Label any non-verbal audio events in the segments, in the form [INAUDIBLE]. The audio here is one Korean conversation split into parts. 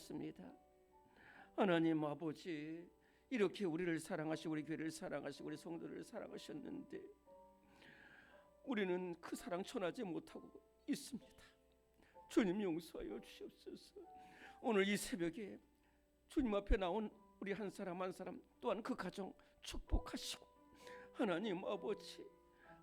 같습니다. 하나님 아버지 이렇게 우리를 사랑하시고 우리 교회를 사랑하시고 우리 성도를 사랑하셨는데 우리는 그 사랑 전하지 못하고 있습니다. 주님 용서하여 주시옵소서. 오늘 이 새벽에 주님 앞에 나온 우리 한 사람 한 사람 또한 그 가정 축복하시고 하나님 아버지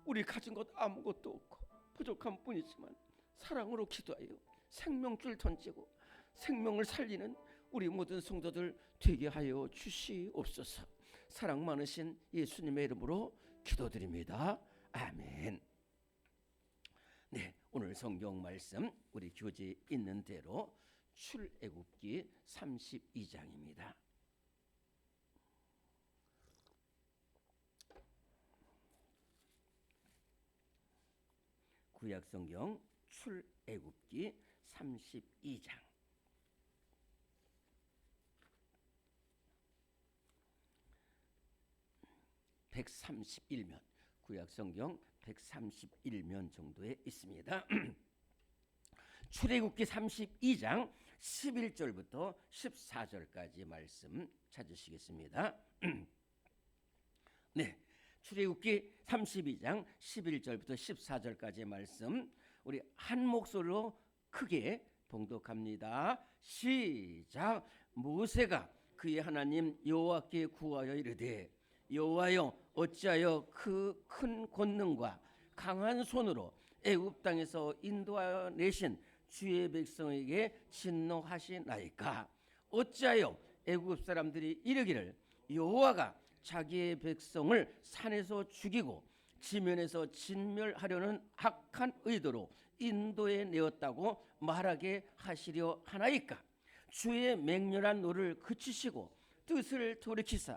우리 가진 것 아무것도 없고 부족한 뿐이지만 사랑으로 기도하여 생명줄 던지고 생명을 살리는 우리 모든 성도들 되게 하여 주시옵소서. 사랑 많으신 예수님의 이름으로 기도드립니다. 아멘. 네, 오늘 성경 말씀 우리 교재 있는 대로 출애굽기 32장입니다. 구약 성경 출애굽기 32장. (131면) 구약 성경 (131면) 정도에 있습니다. [CLEARS THROAT] 출애굽기 32장 11절부터 14절까지 말씀 찾으시겠습니다. [CLEARS THROAT] 네. 출애굽기 32장 11절부터 14절까지의 말씀 우리 한 목소리로 크게 봉독합니다. 시작. 모세가 그의 하나님 여호와께 구하여 이르되 여호와여 어찌하여 그 큰 권능과 강한 손으로 애굽 땅에서 인도하여 내신 주의 백성에게 진노하시나이까? 어찌하여 애굽 사람들이 이르기를 여호와가 자기의 백성을 산에서 죽이고 지면에서 진멸하려는 악한 의도로 인도에 내었다고 말하게 하시려 하나이까? 주의 맹렬한 노를 그치시고 뜻을 돌이키사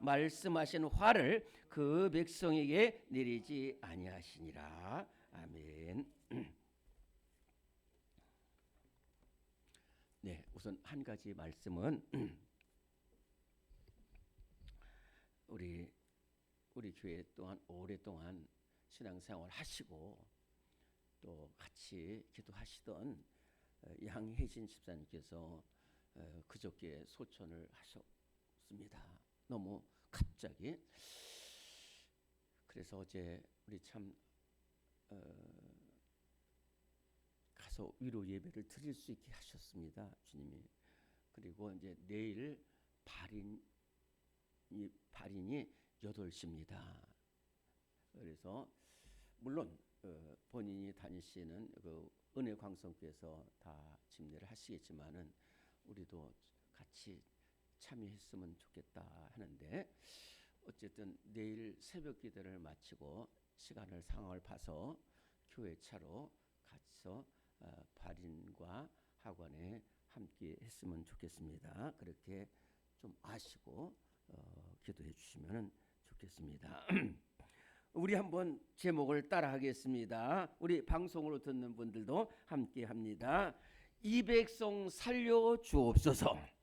말씀하신 화를 그 백성에게 내리지 아니하시니라. 아멘. [CLEARS THROAT] 네, 우선 한 가지 말씀은 [CLEARS THROAT] 우리 우리 교회 또한 오랫동안 신앙생활 하시고 또 같이 기도하시던 어, 양혜진 집사님께서 어, 그저께 소천을 하셨습니다. 너무 갑자기 그래서 어제 우리 참 어, 가서 위로 예배를 드릴 수 있게 하셨습니다. 주님이 그리고 이제 내일 발인 이 발인이 8시입니다. 그래서 물론 어, 본인이 다니시는 그 은혜 광성교에서 다 집례를 하시겠지만은 우리도 같이 참여했으면 좋겠다 하는데 어쨌든 내일 새벽 기도를 마치고 시간을 상황을 봐서 교회 차로 같이서 어, 발인과 학원에 함께 했으면 좋겠습니다. 그렇게 좀 아시고 어, 기도해 주시면 좋겠습니다. [CLEARS THROAT] 우리 한번 제목을 따라하겠습니다. 우리 방송으로 듣는 분들도 함께 합니다. 이 백성 살려 주옵소서.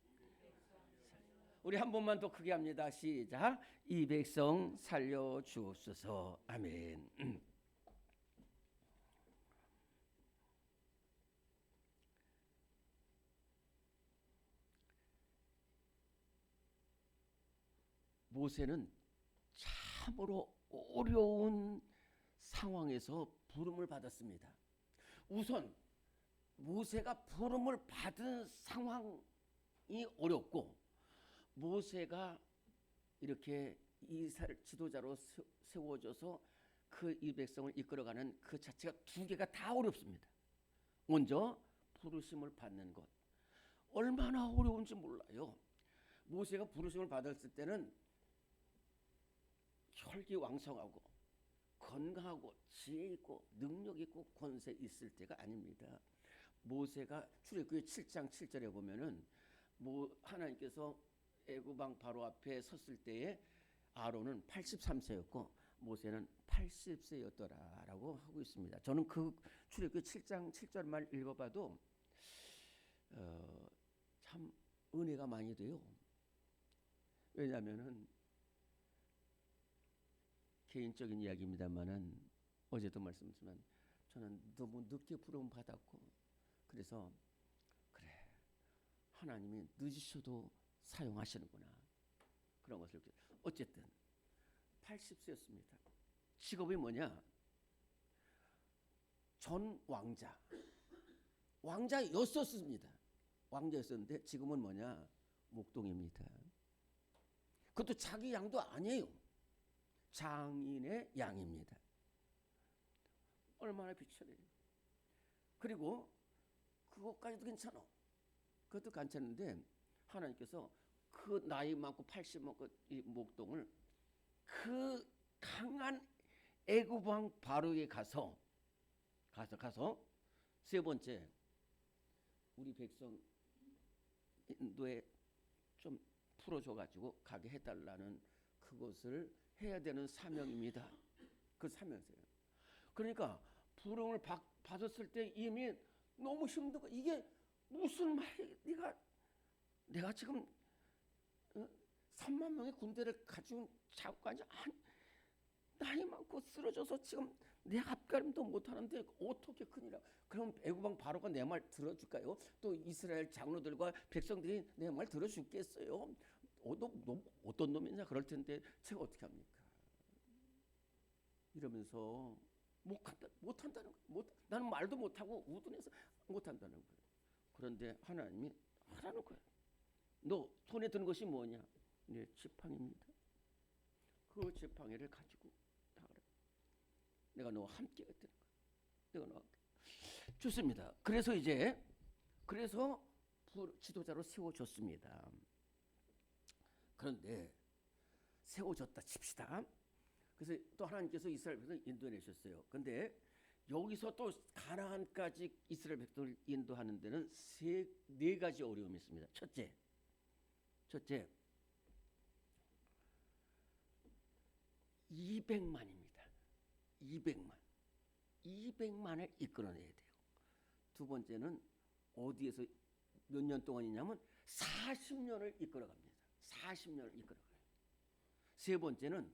우리 한 번만 더 크게 합니다. 시작. 이 백성 살려 주옵소서. 아멘. [CLEARS THROAT] 모세는 참으로 어려운 상황에서 부름을 받았습니다. 우선 모세가 부름을 받은 상황이 어렵고 모세가 이렇게 이스라엘 지도자로 세워져서 그 이 백성을 이끌어가는 그 자체가 두 개가 다 어렵습니다. 먼저 부르심을 받는 것 얼마나 어려운지 몰라요. 모세가 부르심을 받았을 때는 혈기왕성하고 건강하고 지혜 있고 능력 있고 권세 있을 때가 아닙니다. 모세가 출애굽기 7장 7절에 보면은 뭐 하나님께서 애굽왕 바로 앞에 섰을 때에 아론은 83세였고 모세는 80세였더라라고 하고 있습니다. 저는 그 출애굽기 7장 7절 말 읽어봐도 어, 참 은혜가 많이 돼요. 왜냐하면은 개인적인 이야기입니다만은 어제도 말씀드렸지만 저는 너무 늦게 부름 받았고 그래서 그래 하나님이 늦으셔도 사용하시는구나 그런 것을 어쨌든 80세였습니다. 직업이 뭐냐? 전 왕자. 왕자였었습니다. 왕자였었는데 지금은 뭐냐? 목동입니다. 그것도 자기 양도 아니에요. 장인의 양입니다. 얼마나 비천해요. 그리고 그것까지도 괜찮아. 그것도 괜찮은데 하나님께서 그 나이 많고 80 먹고 이 목동을 그 강한 애굽 왕 바로에 가서 가서 가서 세 번째 우리 백성 인도에 좀 풀어줘 가지고 가게 해달라는 그것을 해야 되는 사명입니다. 그 사명이세요. 그러니까 부름을 받, 받았을 때 이미 너무 거 이게 무슨 말이 네가 내가 지금 어? 3만 명의 군대를 가지고 장관이 한 나이 많고 쓰러져서 지금 내 앞가림도 못하는데 어떻게 큰일이야? 그럼 애굽왕 바로가 내 말 들어줄까요? 또 이스라엘 장로들과 백성들이 내 말 들어주겠어요? 어, 너, 너 어떤 놈이냐 그럴 텐데 제가 어떻게 합니까? 이러면서 못한다, 못한다는 거예요. 못, 나는 말도 못하고 우둔해서 못한다는 거예요. 그런데 하나님이 하라는 거예요. 너 손에 드는 것이 뭐냐? 네, 지팡이입니다. 그 지팡이를 가지고 나가라. 내가 너와 함께 했다는 거야. 내가 너와 함께. 좋습니다. 그래서 이제 그래서 부- 지도자로 세워졌습니다. 그런데 세워졌다 칩시다. 그래서 또 하나님께서 이스라엘 백성을 인도해 내셨어요. 근데 여기서 또 가나안까지 이스라엘 백성을 인도하는 데는 세 네 가지 어려움이 있습니다. 첫째, 첫째 200만입니다. 200만. 200만을 이끌어내야 돼요. 두 번째는 어디에서 몇 년 동안이냐면 40년을 이끌어갑니다. 40년을 이끌어가요. 세 번째는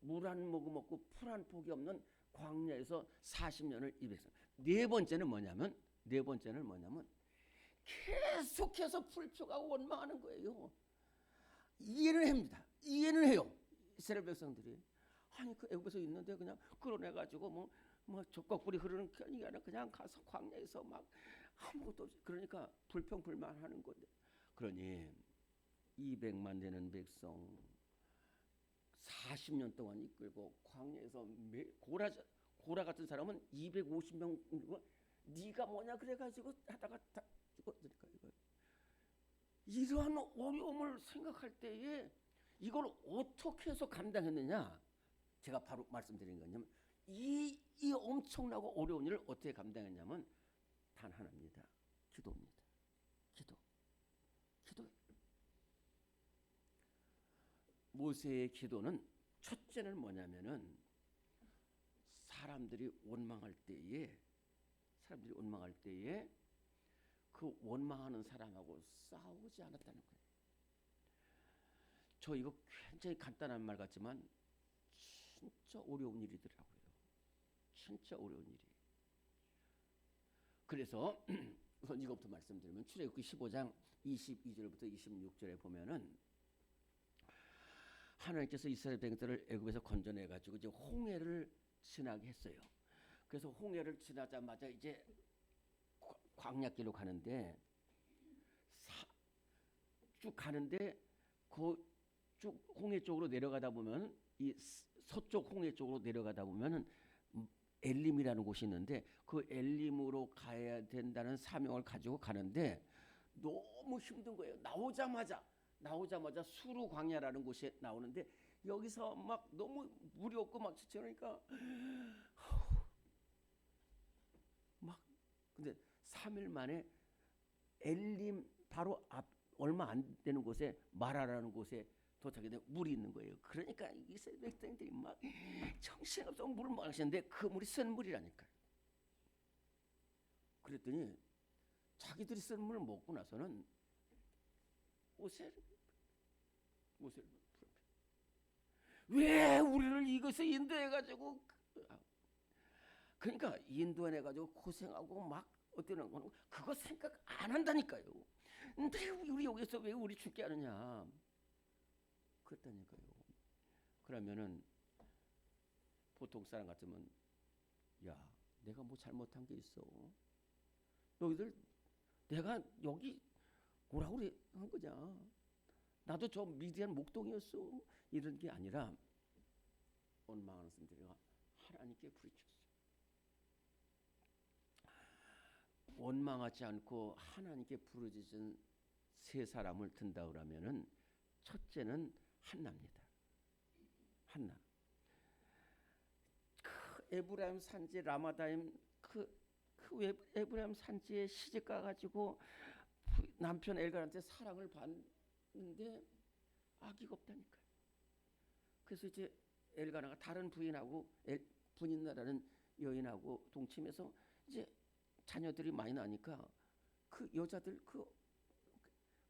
물 한 모금 먹고 풀 한 폭이 없는 광야에서 40년을 입에서 네 번째는 뭐냐면 네 번째는 뭐냐면 계속해서 불표가 원망하는 거예요. 이해를 합니다. 이해는 해요. 이스라엘 백성들이 아니 그 애굽에서 있는데 그냥 끌어내 가지고 뭐뭐 젖거꾸리 흐르는 게 아니라 그냥 가서 광야에서 막 아무것도 없이 그러니까 불평 불만하는 건데 그러니 200만 되는 백성 40년 동안 이끌고 광야에서 매, 고라 고라 같은 사람은 250명 이고 네가 뭐냐 그래가지고 하다가 다 죽었으니까 이거 이러한 어려움을 생각할 때에 이걸 어떻게 해서 감당했느냐? 제가 바로 말씀드린 거냐면 이, 이 엄청나고 어려운 일을 어떻게 감당했냐면 단 하나입니다. 기도입니다. 기도. 기도. 모세의 기도는 첫째는 뭐냐면은 사람들이 원망할 때에 사람들이 원망할 때에 그 원망하는 사람하고 싸우지 않았다는 거예요. 저 이거 굉장히 간단한 말 같지만 진짜 어려운 일이더라고요. 진짜 어려운 일이. 그래서 [CLEARS THROAT] 우선 이것부터 말씀드리면 출애굽기 15장 22절부터 26절에 보면은 하나님께서 이스라엘 백성들을 애굽에서 건져내 가지고 이제 홍해를 지나게 했어요. 그래서 홍해를 지나자마자 이제 과- 광야길로 가는데 사, 쭉 가는데 그 쭉 홍해 쪽으로 내려가다 보면 이 스- 서쪽 홍해 쪽으로 내려가다 보면은 음, 엘림이라는 곳이 있는데 그 엘림으로 가야 된다는 사명을 가지고 가는데 너무 힘든 거예요. 나오자마자 나오자마자 수루 광야라는 곳에 나오는데 여기서 막 너무 물이 없고 막 지쳐니까 막 근데 3일 만에 엘림 바로 앞 얼마 안 되는 곳에 마라라는 곳에 도착했는데 물이 있는 거예요. 그러니까 이스라엘 백성들이 막 정신없어 물을 마시는데 그 물이 쓴 물이라니까요. 그랬더니 자기들이 쓴 물을 먹고 나서는 오세를 풀어. 왜 우리를 이것에 인도해 가지고 그러니까 인도해 가지고 고생하고 막 어때는 거는 그거 생각 안 한다니까요. 근데 우리 여기서 왜 우리 죽게 하느냐? 그랬다니까요. 그러면은 보통 사람 같으면 야 내가 뭐 잘못한 게 있어? 너희들 내가 여기 오라고 그래 한 거냐? 나도 저 미디안 목동이었어 이런 게 아니라 원망하는 사람들이 하나님께 부르짖었어. 원망하지 않고 하나님께 부르짖은 세 사람을 든다 그러면은 첫째는 한나입니다. 한나. 그 에브라임 산지 라마다임 그, 그 에브라임 산지에 시집 가 가지고 남편 엘간한테 사랑을 받는데 아기가 없다니까요. 그래서 이제 엘가나가 다른 부인하고 엘, 분인 나라는 여인하고 동침해서 이제 자녀들이 많이 나니까 그 여자들 그,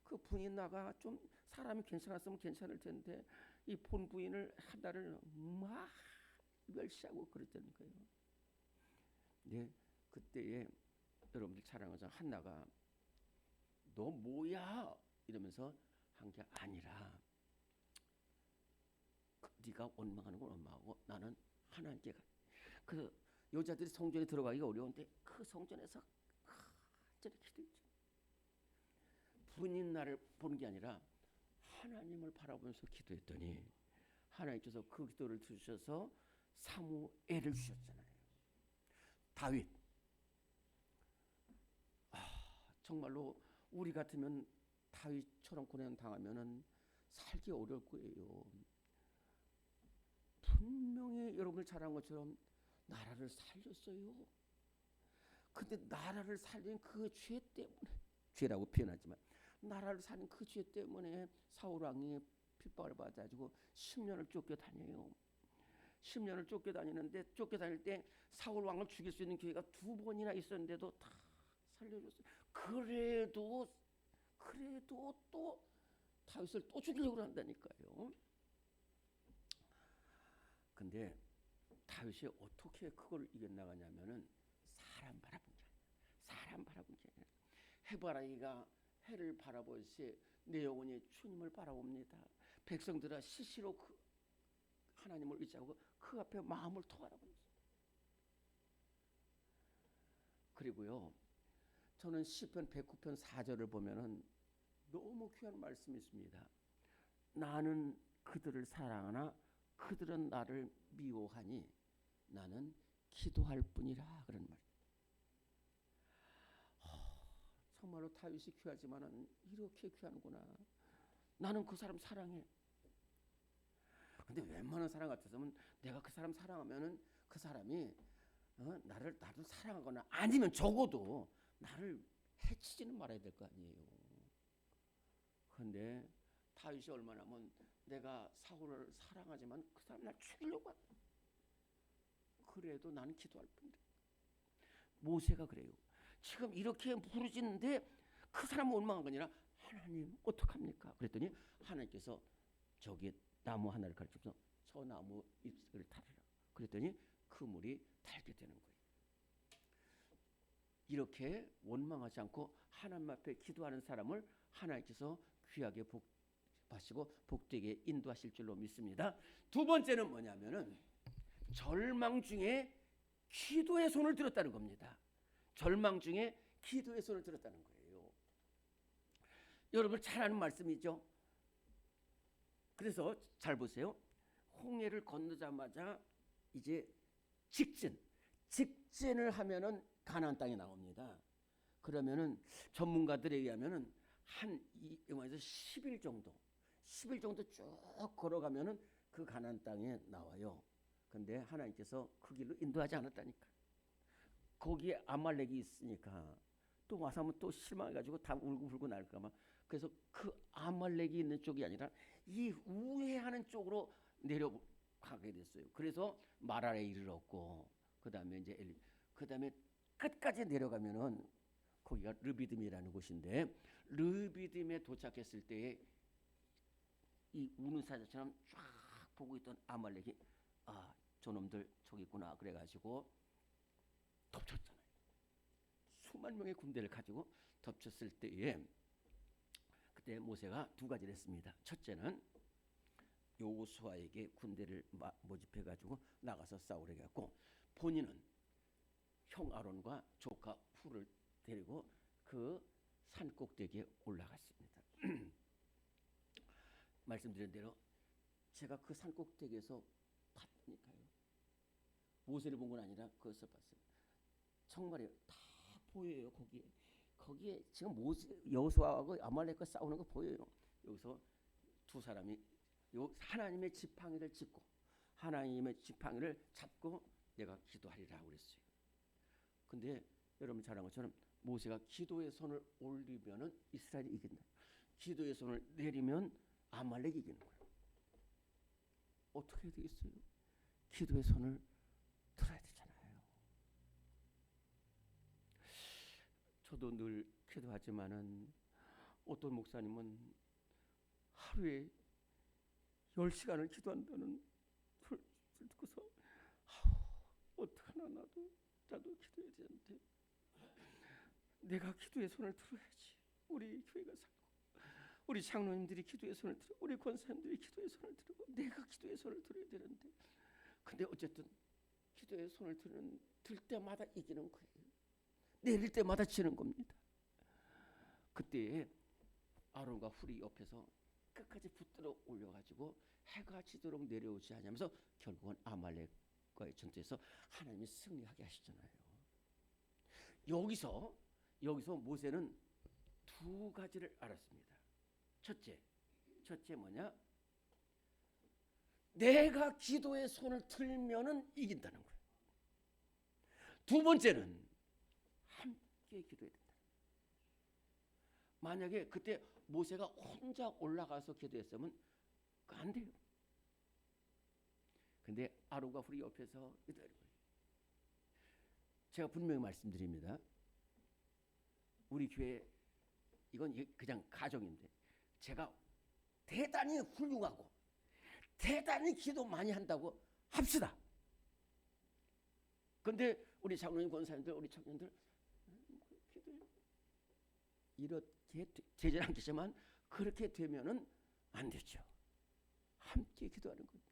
그 부인 나가 좀 사람이 괜찮았으면 괜찮을 텐데 이 본 부인을 하나를 막 멸시하고 그랬다는 거예요. 네, 그때에 여러분들 자랑하자 한나가 너 뭐야 이러면서 한 게 아니라 그 네가 원망하는 건 원망하고 나는 하나님께 가. 그 여자들이 성전에 들어가기가 어려운데 그 성전에서 저리 기도했죠. 분인 나를 보는 게 아니라 하나님을 바라보면서 기도했더니 하나님께서 그 기도를 들으셔서 사무엘을 주셨잖아요. 다윗. 아, 정말로 우리 같으면 다윗처럼 고난 당하면은 살기 어려울 거예요. 분명히 여러분들 잘한 것처럼 나라를 살렸어요. 근데 나라를 살린 그 죄 때문에 죄라고 표현하지만 나라를 살린 그 죄 때문에 사울 왕이 핍박을 받아가지고 10년을 쫓겨다녀요. 10년을 쫓겨다니는데 쫓겨다닐 때 사울 왕을 죽일 수 있는 기회가 두 번이나 있었는데도 다 살려줬어요. 그래도 그래도 또 다윗을 또 죽이려고 한다니까요. 근데 다윗이 어떻게 그걸 이겨나가냐면은 사람 바라본 게 아니야. 사람 바라본 게 아니라 해바라기가 해를 바라보시 내 영혼이 주님을 바라봅니다. 백성들아 시시로 그 하나님을 의지하고 그 앞에 마음을 토하라. 그리고요. 저는 시편 109편 4절을 보면은 너무 귀한 말씀이 있습니다. 나는 그들을 사랑하나 그들은 나를 미워하니 나는 기도할 뿐이라 그런 말. 정말로 다윗이 귀하지만은 이렇게 귀하구나. 나는 그 사람 사랑해. 근데 웬만한 사람 같았으면 내가 그 사람 사랑하면은 그 사람이 어, 나를 나도 사랑하거나 아니면 적어도 나를 해치지는 말아야 될 거 아니에요. 근데 다윗이 얼마나 하면 내가 사울을 사랑하지만 그 사람 날 죽이려고 한다. 그래도 나는 기도할 뿐이다. 모세가 그래요. 지금 이렇게 부르짖는데 그 사람은 원망한 거 아니라 하나님 어떡합니까? 그랬더니 하나님께서 저기 나무 하나를 가르쳐서 저 나무 잎을 타르라. 그랬더니 그 물이 달게 되는 거예요. 이렇게 원망하지 않고 하나님 앞에 기도하는 사람을 하나님께서 귀하게 복하시고 복되게 인도하실 줄로 믿습니다. 두 번째는 뭐냐면은 절망 중에 기도의 손을 들었다는 겁니다. 절망 중에 기도의 손을 들었다는 거예요. 여러분 잘 아는 말씀이죠. 그래서 잘 보세요. 홍해를 건너자마자 이제 직진, 직진을 하면은 가나안 땅에 나옵니다. 그러면은 전문가들에 의하면은 한 영화에서 10일 정도, 10일 정도 쭉 걸어가면은 그 가나안 땅에 나와요. 근데 하나님께서 그 길로 인도하지 않았다니까. 거기에 아말렉이 있으니까 또 와서 하면 또 실망해가지고 다 울고 불고 날까봐 그래서 그 아말렉이 있는 쪽이 아니라 이 우회하는 쪽으로 내려가게 됐어요. 그래서 마라에 이르렀고 그 다음에 이제 엘리 그 다음에 끝까지 내려가면은 거기가 르비딤이라는 곳인데 르비딤에 도착했을 때에 이 우는 사자처럼 쫙 보고 있던 아말렉이 아 저놈들 저기 있구나 그래가지고 덮쳤잖아요. 수만 명의 군대를 가지고 덮쳤을 때에 그때 모세가 두 가지를 했습니다. 첫째는 요수아에게 군대를 마- 모집해 가지고 나가서 싸우려 했고 본인은 형 아론과 조카 훌을 데리고 그 산 꼭대기에 올라갔습니다. [CLEARS THROAT] 말씀드린 대로 제가 그 산 꼭대기에서 봤다니까요. 모세를 본 건 아니라 그것을 봤어요. 정말이에요. 다 보여요 거기에. 거기에 지금 모세 여호수아하고 아말렉과 싸우는 거 보여요. 여기서 두 사람이 요 하나님의 지팡이를 짚고 하나님의 지팡이를 잡고 내가 기도하리라 그랬어요. 근데 여러분 잘 아는 것처럼 모세가 기도의 손을 올리면은 이스라엘이 이긴다. 기도의 손을 내리면 아말렉이 이기는 거예요. 어떻게 되겠어요? 기도의 손을 들어야 되잖아요. 저도 늘 기도하지만은 어떤 목사님은 하루에 10시간을 기도한다는 소리를 듣고서 어떡하나 나도 나도 기도해야 되는데. 내가 기도의 손을 들어야지. 우리 교회가 살고 우리 장로님들이 기도의 손을 들어 우리 권사님들이 기도의 손을 들고 내가 기도의 손을 들어야 되는데. 근데 어쨌든 기도의 손을 드는 들 때마다 이기는 거예요 내릴 때마다 지는 겁니다 그때 아론과 훌이 옆에서 끝까지 붙들어 올려가지고 해가 지도록 내려오지 않으면서 결국은 아말렉과의 전투에서 하나님이 승리하게 하시잖아요. 여기서 여기서 모세는 두 가지를 알았습니다. 첫째, 첫째 뭐냐? 내가 기도의 손을 들면은 이긴다는 거예요. 두 번째는 함께 기도해야 된다. 만약에 그때 모세가 혼자 올라가서 기도했으면 그안 돼요. 근데 아론과 훌이 옆에서 거예요. 제가 분명히 말씀드립니다. 우리 교회 이건 이- 그냥 가정인데 제가 대단히 훌륭하고 대단히 기도 많이 한다고 합시다. 근데 우리 장로님 권사님들 우리 청년들 이렇게 되- 되질 않겠지만 그렇게 되면은 안 되죠. 함께 기도하는 겁니다.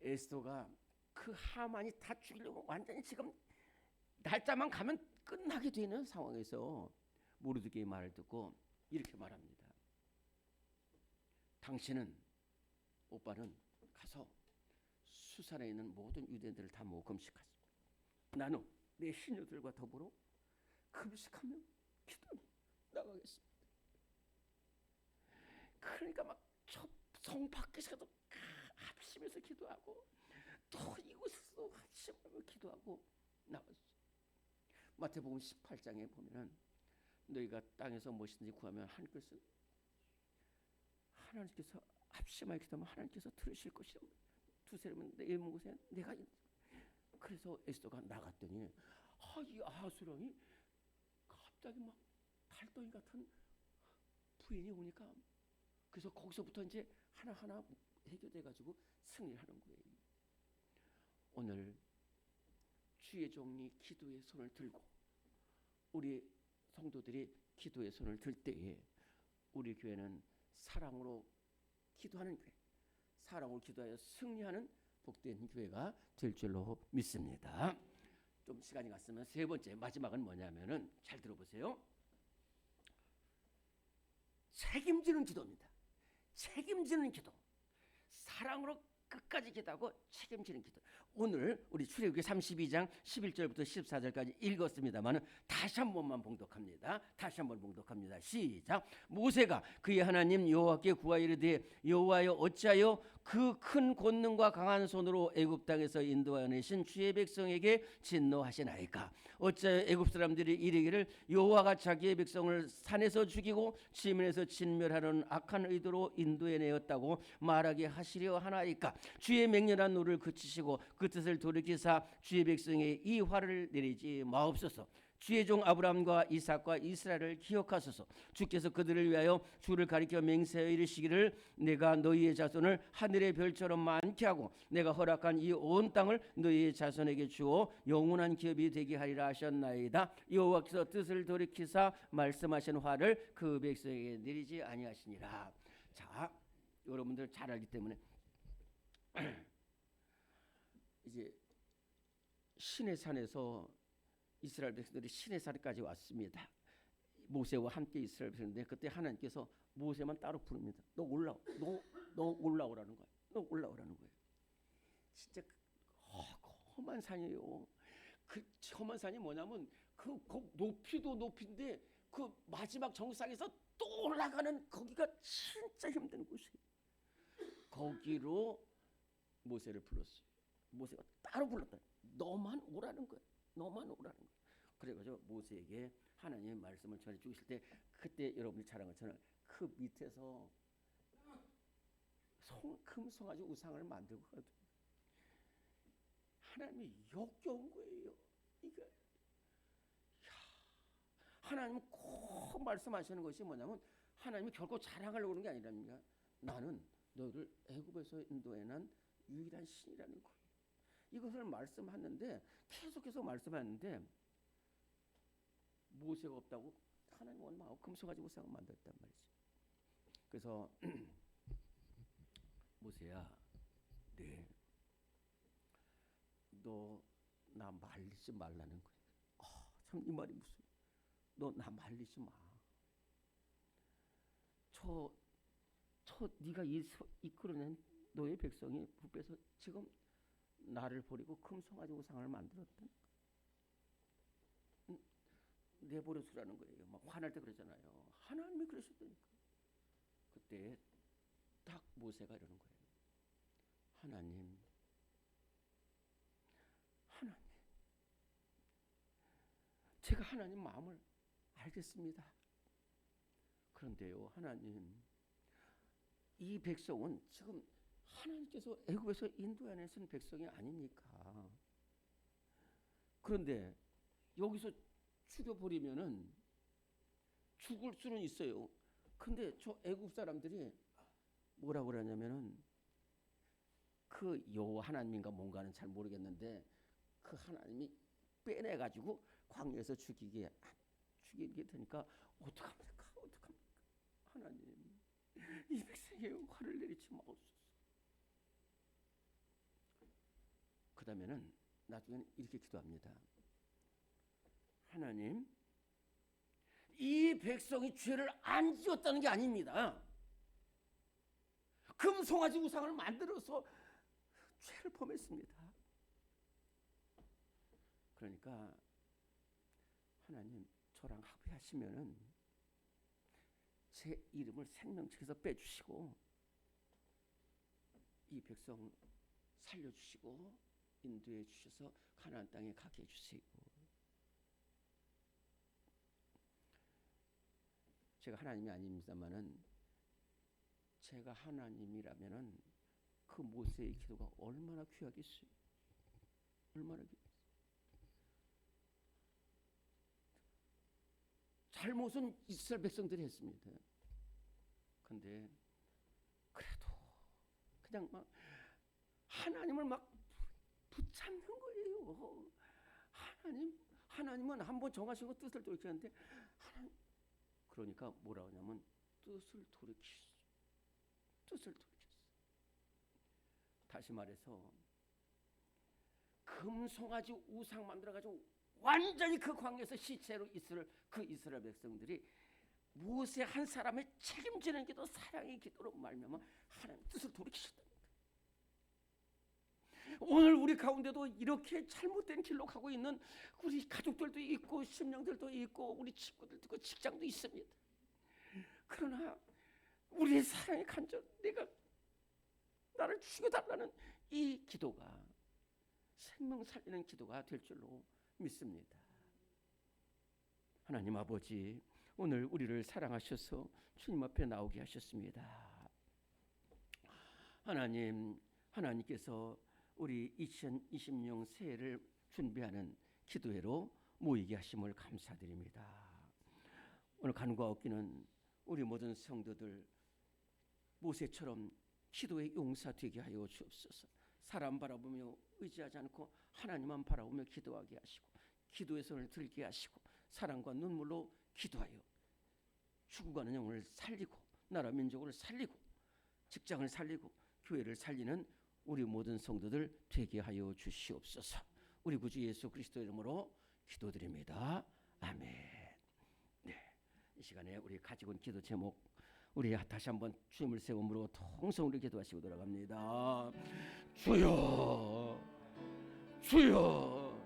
에스더가 그 하만이 다 죽이려고 완전히 지금 날짜만 가면 끝나게 되는 상황에서 모르드게의 말을 듣고 이렇게 말합니다. 당신은 오빠는 가서 수산에 있는 모든 유대인들을 다 모아 금식하지. 나는 내 시녀들과 더불어 금식하며 기도 나가겠습니다. 그러니까 막성 밖에서도 합심해서 기도하고 또 이곳에서 합심하며 기도하고 나갔어. 마태복음 18장에 보면은 너희가 땅에서 무엇이든지 구하면 하나님께서 하나님께서 합심하게 기도하면 하나님께서 들으실 것이라. 두세 번내 몸곳에 내가 있- 그래서 에스더가 나갔더니 아, 이 아하수령이 갑자기 막 달덩이 같은 부인이 오니까 그래서 거기서부터 이제 하나하나 해결돼 가지고 승리하는 거예요. 오늘 주의 종이 기도의 손을 들고 우리 성도들이 기도의 손을 들 때에 우리 교회는 사랑으로 기도하는 교회, 사랑으로 기도하여 승리하는 복된 교회가 될 줄로 믿습니다. 좀 시간이 갔으면 세 번째 마지막은 뭐냐면은 잘 들어보세요. 책임지는 기도입니다. 책임지는 기도. 사랑으로 끝까지 기도하고 책임지는 기도. 오늘 우리 출애굽기 32장 11절부터 14절까지 읽었습니다만은 다시 한 번만 봉독합니다. 다시 한 번 봉독합니다. 시작. 모세가 그의 하나님 여호와께 구하이르되 여호와여 어찌하여 그 큰 권능과 강한 손으로 애굽 땅에서 인도하여 내신 주의 백성에게 진노하시나이까? 어째 애굽 사람들이 이르기를 여호와가 자기의 백성을 산에서 죽이고 지면에서 진멸하는 악한 의도로 인도해 내었다고 말하게 하시려 하나이까? 주의 맹렬한 노를 그치시고 그 뜻을 돌이키사 주의 백성의 이 화를 내리지 마옵소서 주의 종 아브라함과 이삭과 이스라엘을 기억하소서. 주께서 그들을 위하여 주를 가리켜 맹세하여 이르시기를 내가 너희의 자손을 하늘의 별처럼 많게 하고 내가 허락한 이 온 땅을 너희의 자손에게 주어 영원한 기업이 되게 하리라 하셨나이다. 여호와께서 뜻을 돌이키사 말씀하신 화를 그 백성에게 내리지 아니하시니라. 자 여러분들 잘 알기 때문에 [CLEARS THROAT] 이제 신의 산에서 이스라엘 백성들이 신의 산까지 왔습니다. 모세와 함께 이스라엘 백성인데 그때 하나님께서 모세만 따로 부릅니다. 너 올라, 너, 너 올라오라는 거야. 너 올라오라는 거예요. 진짜 그, 어, 험한 산이에요. 그 험한 산이 뭐냐면 그, 그 높이도 높인데 그 마지막 정상에서 또 올라가는 거기가 진짜 힘든 곳이에요. 거기로 모세를 불렀어요. 모세가 따로 불렀다. 너만 오라는 거야. 너만 오라는 거야. 그래가지고 모세에게 하나님의 말씀을 전해 주실 때 그때 여러분이 잘한 것처럼 그 밑에서 송, 금송아지 우상을 만들고 가도 하나님이 역겨운 거예요. 이거 야, 하나님은 꼭 말씀하시는 것이 뭐냐면 하나님이 결코 자랑하려고 하는 게 아니랍니다. 나는 너희를 애굽에서 인도해낸 유일한 신이라는 거예요. 이것을 말씀하는데 계속해서 말씀하는데 모세가 없다고 하나님 원망하고 금송아지 우상을 만들었단 말이지. 그래서 [CLEARS THROAT] 모세야, 네, 너 나 말리지 말라는 거야. 아, 참이 말이 무슨? 너 나 말리지 마. 저, 저 네가 이, 이끌어낸 너의 백성이 부패해서 지금 나를 버리고 금송아지 우상을 만들었던 내버려 두라는 거예요. 막 화날 때 그러잖아요. 하나님이 그러셨다니까. 그때 딱 모세가 이러는 거예요. 하나님, 하나님, 제가 하나님 마음을 알겠습니다. 그런데요, 하나님, 이 백성은 지금 하나님께서 애굽에서 인도해내신 백성이 아닙니까? 그런데 여기서 죽여버리면은 죽을 수는 있어요. 근데 저 애굽 사람들이 뭐라고 그러냐면은 그 여호와 하나님인가 뭔가는 잘 모르겠는데 그 하나님이 빼내 가지고 광야에서 죽이게 죽이게 되니까 어떡합니까? 어떡합니까? 하나님 이 백성의 화를 내리지 마옵소서. 그다음에는 나중에는 이렇게 기도합니다. 하나님, 이 백성이 죄를 안 지었다는 게 아닙니다. 금송아지 우상을 만들어서 죄를 범했습니다. 그러니까 하나님 저랑 합의하시면은 제 이름을 생명책에서 빼주시고 이 백성 살려주시고 인도해 주셔서 가나안 땅에 가게 해주세요. 제가 하나님이 아닙니다만은 제가 하나님이라면은 그 모세의 기도가 얼마나 귀하겠어요. 얼마나 귀. 잘못은 이스라엘 백성들이 했습니다. 근데 그래도 그냥 막 하나님을 막 붙잡는 거예요. 하나님, 하나님은 한번 정하신 거 뜻을 돌이키는데 하나님 그러니까 뭐라 하냐면 뜻을 돌이키시 뜻을 돌이켰어. 다시 말해서 금송아지 우상 만들어 가지고 완전히 그 광야에서 시체로 있을 그 이스라엘 백성들이 모세 한 사람의 책임지는 기도 사랑의 기도로 말미암아 하나님 뜻을 돌이키셨다. 오늘 우리 가운데도 이렇게 잘못된 길로 가고 있는 우리 가족들도 있고 심령들도 있고 우리 친구들도 있고 직장도 있습니다. 그러나 우리의 사랑의 간절 내가 나를 죽여달라는 이 기도가 생명 살리는 기도가 될 줄로 믿습니다. 하나님 아버지, 오늘 우리를 사랑하셔서 주님 앞에 나오게 하셨습니다. 하나님, 하나님께서 우리 2020년 새해를 준비하는 기도회로 모이게 하심을 감사드립니다. 오늘 간과 없기는 우리 모든 성도들 모세처럼 기도의 용사 되게 하여 주옵소서. 사람 바라보며 의지하지 않고 하나님만 바라보며 기도하게 하시고 기도의 손을 들게 하시고 사랑과 눈물로 기도하여 죽어가는 영혼을 살리고 나라 민족을 살리고 직장을 살리고 교회를 살리는 우리 모든 성도들 되게 하여 주시옵소서. 우리 구주 예수 그리스도 이름으로 기도드립니다. 아멘. 네, 이 시간에 우리 가지고 온 기도 제목 우리 다시 한번 주님을 세움으로 통성으로 기도하시고 돌아갑니다. 주여, 주여,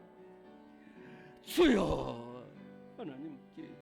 주여. 하나님